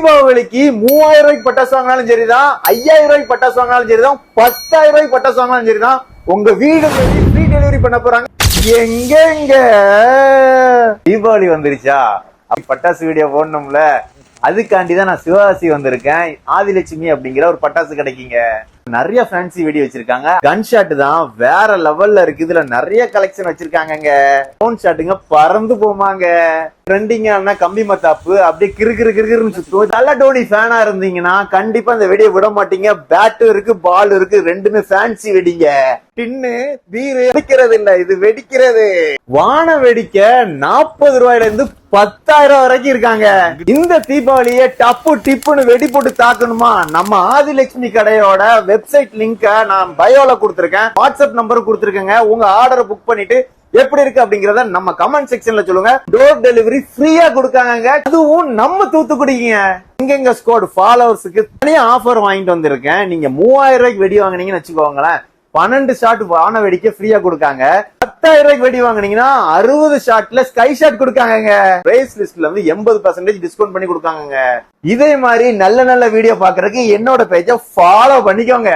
தீபாவளிக்கு மூவாயிரம் ரூபாய்க்கு பட்டாசு வாங்கினாலும் சரிதான் ஐயாயிரம் ரூபாய்க்கு பட்டாசு வாங்கினாலும் சரிதான் பத்தாயிரம் ரூபாய்க்கு பட்டாசு வாங்கினாலும் சரிதான். உங்க வீடு ஃப்ரீ டெலிவரி பண்ண போறாங்க. எங்கெங்க தீபாவளி வந்துருச்சா? பட்டாசு வீடியோ போடணும்ல. அதுக்காண்டி தான் நான் சிவகாசி வந்திருக்கேன். ஆதிலட்சுமி அப்படிங்கிற ஒரு பட்டாசு கிடைக்குங்க. நிறைய ஃபேன்சி வெடி வச்சிருக்காங்க. கன் ஷாட் தான் வேற லெவல்ல இருக்கு இதுல நிறைய கலெக்ஷன் வச்சிருக்காங்கங்க. ஃபோன் ஷாட்டுங்க பறந்து போமாங்க. ட்ரெண்டிங்கான கம்பி மத்தாப்பு அப்படியே கிரு கிரு கிறுன்னு சுத்தும் நல்ல டோனி ஃபேனா இருந்தீங்கன்னா கண்டிப்பா அந்த வெடியை விட மாட்டீங்க. பேட்டும் இருக்கு பால் இருக்கு ரெண்டுமே ஃபேன்சி வெடிங்க. டின்னு பீரு வெடிக்கிறது இல்ல இது வெடிக்கிறது. வான வெடிக்க நாற்பது ரூபாயில இருந்து பத்தாயிரம் வரைக்கும் இருக்காங்க. இந்த தீபாவளியை டப்பு டிப்புன்னு வெடி போட்டு தாக்கணுமா? நம்ம ஆதிலட்சுமி கடையோட வெப்சைட் லிங்க நான் பயோல கொடுத்துருக்கேன். வாட்ஸ்அப் நம்பர் கொடுத்துருக்கேங்க. உங்க ஆர்டரை புக் பண்ணிட்டு எப்படி இருக்கு அப்படிங்கறத நம்ம கமெண்ட் செக்ஷன்ல சொல்லுங்க. டோர் டெலிவரி ஃப்ரீயா கொடுக்காங்க அதுவும் நம்ம தூத்துக்குடிங்க. எங்கெங்க ஸ்கோட் ஃபாலோவர்ஸுக்கு தனியா ஆஃபர் வாங்கிட்டு வந்திருக்கேன். நீங்க மூவாயிரம் ரூபாய்க்கு வெடி வாங்குனீங்கன்னு வச்சுக்கோங்களேன். பன்னெண்டு ஷாட் வான வெடிக்க ஃப்ரீயா கொடுக்காங்க. பத்தாயிரம் ரூபாய்க்கு வெடி வாங்குனீங்கன்னா அறுபது ஷாட்ல ஸ்கை ஷாட் கொடுக்காங்க பிரைஸ் லிஸ்ட்ல வந்து எண்பது பர்சன்டேஜ் டிஸ்கவுண்ட் பண்ணி கொடுக்காங்க இதே மாதிரி நல்ல நல்ல வீடியோ பாக்குறதுக்கு என்னோட பேஜை ஃபாலோ பண்ணிக்கோங்க.